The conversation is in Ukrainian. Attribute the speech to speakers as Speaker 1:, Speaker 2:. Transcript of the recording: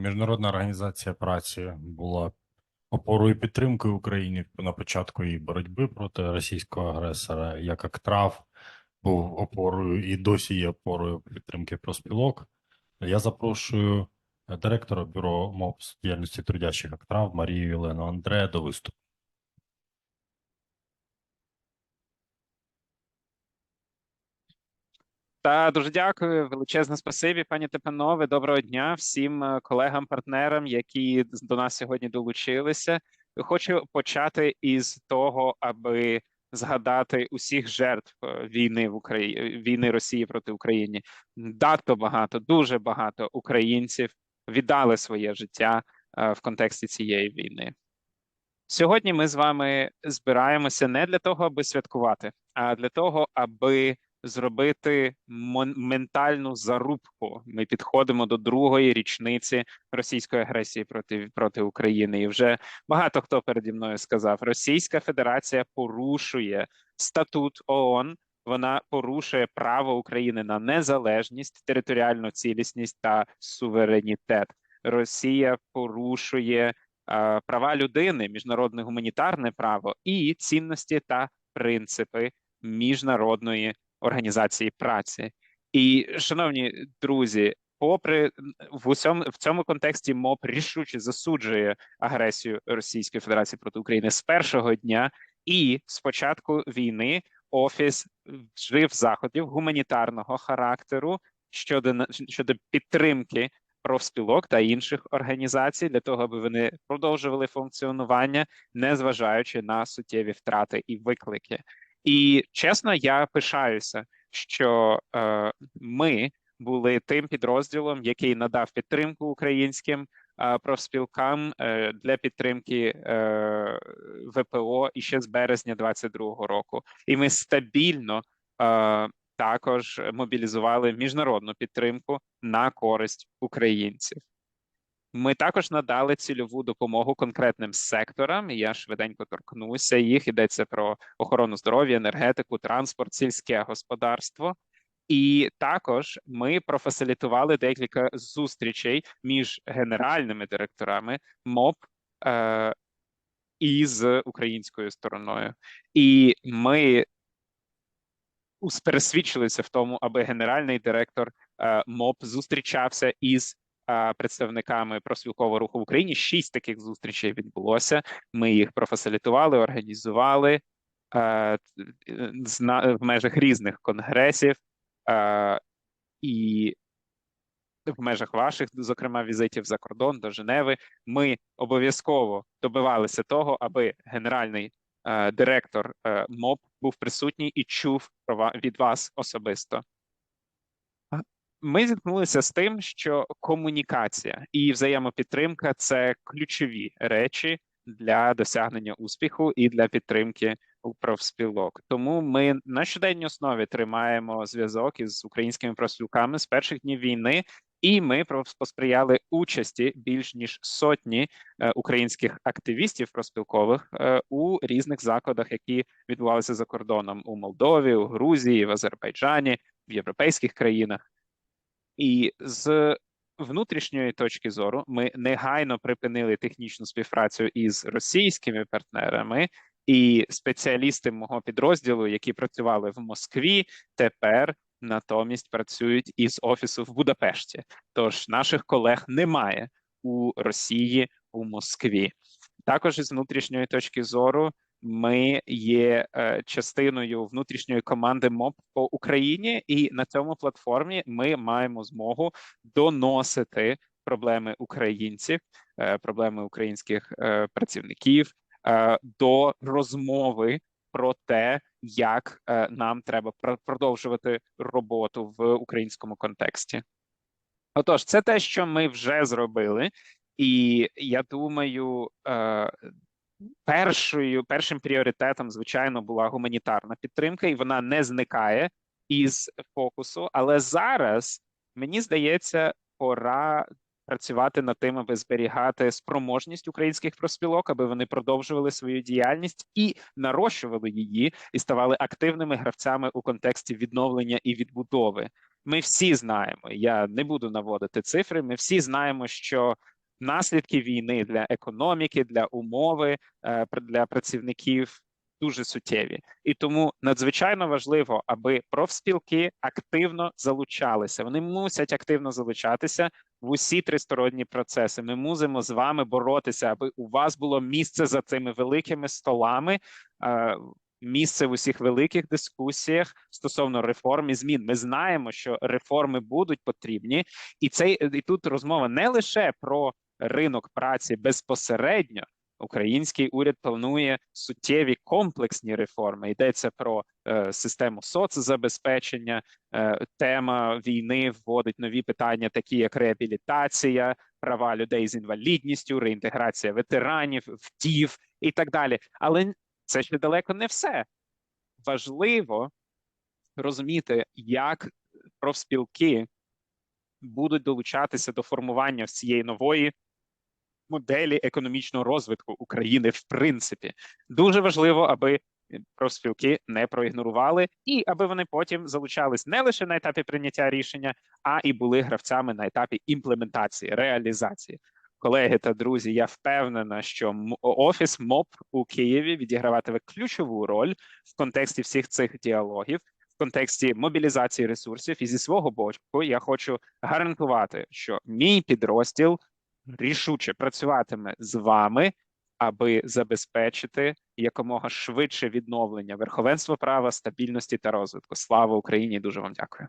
Speaker 1: Міжнародна організація праці була опорою підтримки Україні на початку її боротьби проти російського агресора, як Актрав був опорою і досі є опорою підтримки профспілок. Я запрошую директора бюро МОП з діяльності трудящих Актрав Марію Єлену Андре до виступу.
Speaker 2: Та дуже дякую, величезне спасибі, пані Тепанове. Доброго дня всім е, колегам, партнерам, які до нас сьогодні долучилися. Хочу почати із того, аби згадати усіх жертв е, війни в Україні війни Росії проти України. Надто багато, дуже багато українців віддали своє життя е, в контексті цієї війни. Сьогодні ми з вами збираємося не для того, аби святкувати, а для того, аби зробити ментальну зарубку. Ми підходимо до другої річниці російської агресії проти, проти України. І вже багато хто переді мною сказав: Російська Федерація порушує статут ООН. Вона порушує право України на незалежність, територіальну цілісність та суверенітет. Росія порушує е, права людини, міжнародне гуманітарне право і цінності та принципи міжнародної організації праці. І, шановні друзі, попри в усьому в цьому контексті МОП рішуче засуджує агресію Російської Федерації проти України з першого дня, і з початку війни офіс вжив заходів гуманітарного характеру щодо щодо підтримки профспілок та інших організацій для того, аби вони продовжували функціонування, незважаючи на суттєві втрати і виклики. І чесно, я пишаюся, що е, ми були тим підрозділом, який надав підтримку українським е, профспілкам е, для підтримки е, ВПО і ще з березня 22-го року. І ми стабільно е, також мобілізували міжнародну підтримку на користь українців. Ми також надали цільову допомогу конкретним секторам. Я швиденько торкнуся їх. Йдеться про охорону здоров'я, енергетику, транспорт, сільське господарство. І також ми профасилітували декілька зустрічей між генеральними директорами МОП е, і українською стороною. І ми пересвідчилися в тому, аби генеральний директор е, МОП зустрічався із представниками профспілкового руху в Україні. Шість таких зустрічей відбулося. Ми їх профасилітували, організували в межах різних конгресів і в межах ваших, зокрема, візитів за кордон до Женеви. Ми обов'язково добивалися того, аби генеральний директор МОП був присутній і чув від вас особисто. Ми зіткнулися з тим, що комунікація і взаємопідтримка це ключові речі для досягнення успіху і для підтримки у профспілок. Тому ми на щоденній основі тримаємо зв'язок із українськими профспілками з перших днів війни. І ми посприяли участі більш ніж сотні е, українських активістів проспілкових е, у різних закладах, які відбувалися за кордоном у Молдові, у Грузії, в Азербайджані, в європейських країнах. І з внутрішньої точки зору ми негайно припинили технічну співпрацю із російськими партнерами. І спеціалісти мого підрозділу, які працювали в Москві, тепер натомість працюють із офісу в Будапешті. Тож наших колег немає у Росії у Москві. Також із внутрішньої точки зору ми є е, частиною внутрішньої команди МОП по Україні, і на цьому платформі ми маємо змогу доносити проблеми українців, е, проблеми українських е, працівників до розмови про те, як нам треба пр- продовжувати роботу в українському контексті. Отож, це те, що ми вже зробили, і я думаю, першою першим пріоритетом, звичайно, була гуманітарна підтримка, і вона не зникає із фокусу. Але зараз мені здається, пора працювати над тим, аби зберігати спроможність українських профспілок, аби вони продовжували свою діяльність і нарощували її, і ставали активними гравцями у контексті відновлення і відбудови. Ми всі знаємо. Я не буду наводити цифри. Ми всі знаємо, що наслідки війни для економіки, для умови е, для працівників дуже суттєві, і тому надзвичайно важливо, аби профспілки активно залучалися. Вони мусять активно залучатися в усі тристоронні процеси. Ми мусимо з вами боротися, аби у вас було місце за цими великими столами. е, Місце в усіх великих дискусіях стосовно реформ і змін. Ми знаємо, що реформи будуть потрібні, і цей і тут розмова не лише про ринок праці безпосередньо. Український уряд планує суттєві комплексні реформи. Йдеться про е, систему соцзабезпечення. Е, тема війни вводить нові питання, такі як реабілітація, права людей з інвалідністю, реінтеграція ветеранів, вдів і так далі. Але це ще далеко не все. Важливо розуміти, як профспілки будуть долучатися до формування цієї нової моделі економічного розвитку України. В принципі, дуже важливо, аби профспілки не проігнорували, і аби вони потім залучались не лише на етапі прийняття рішення, а і були гравцями на етапі імплементації, реалізації. Колеги та друзі, я впевнена, що офіс МОП у Києві відіграватиме ключову роль в контексті всіх цих діалогів, в контексті мобілізації ресурсів. І зі свого боку я хочу гарантувати, що мій підрозділ рішуче працюватиме з вами, аби забезпечити якомога швидше відновлення верховенства права, стабільності та розвитку. Слава Україні! Дуже вам дякую.